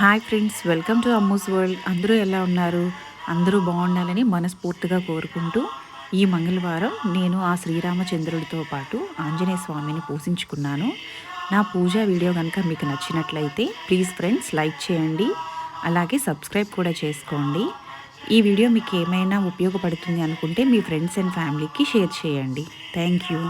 Hi friends welcome to Ammu's world అందరూ ఎలా ఉన్నారు? అందరూ బాగుండాలని మనస్ఫూర్తిగా కోరుకుంటూ ఈ మంగళవారం నేను ఆ శ్రీరామచంద్రుడితో పాటు ఆంజనేయ స్వామిని పూజించుకున్నాను. నా పూజా వీడియో కనుక మీకు నచ్చినట్లయితే ప్లీజ్ ఫ్రెండ్స్ లైక్ చేయండి. అలాగే సబ్స్క్రైబ్ కూడా చేసుకోండి. ఈ వీడియో మీకు ఏమైనా ఉపయోగపడుతుంది అనుకుంటే మీ ఫ్రెండ్స్ అండ్ ఫ్యామిలీకి షేర్ చేయండి. Thank you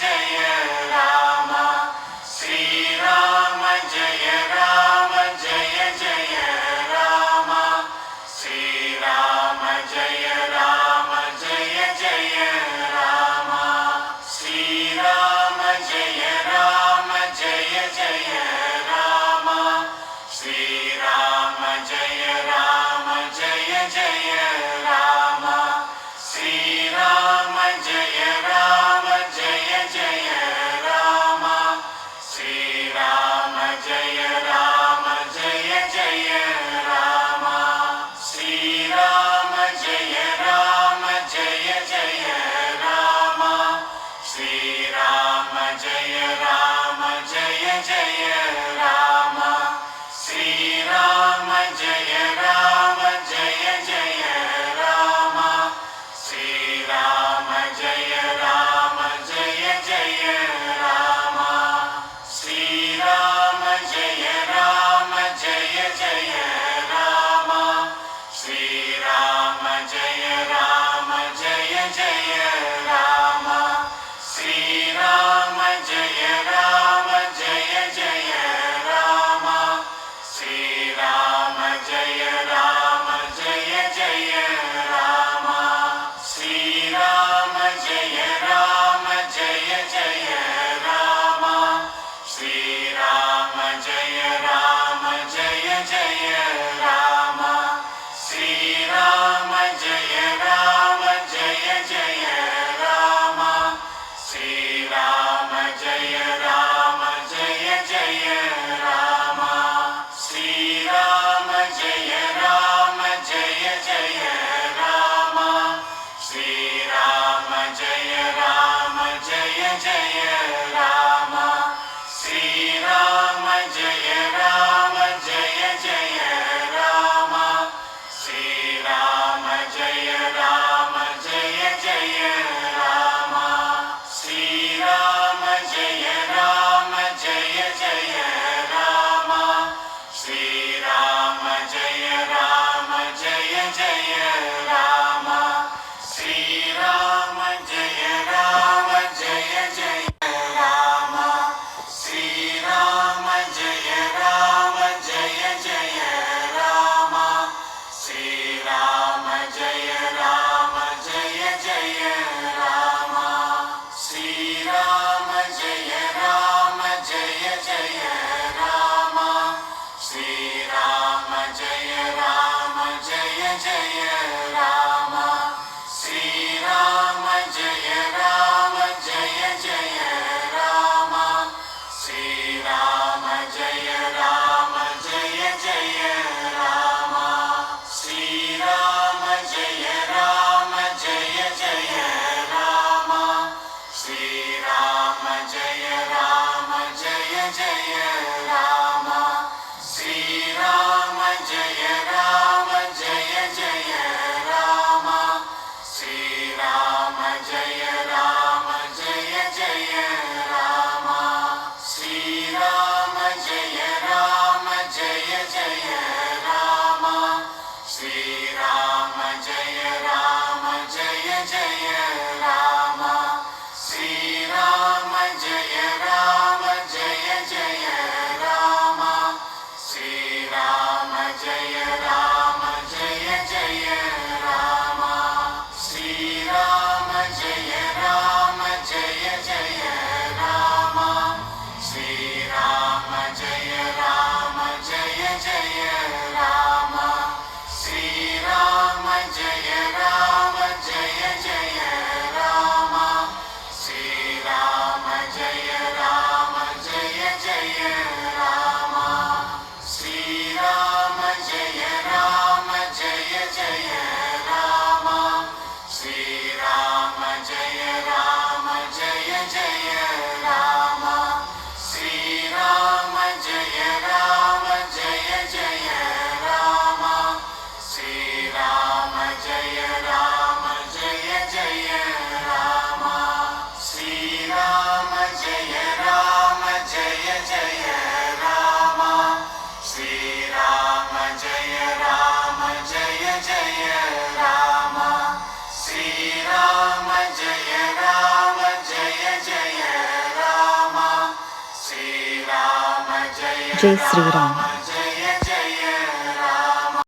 yeah, yeah. Yeah. Jai Sri Ram.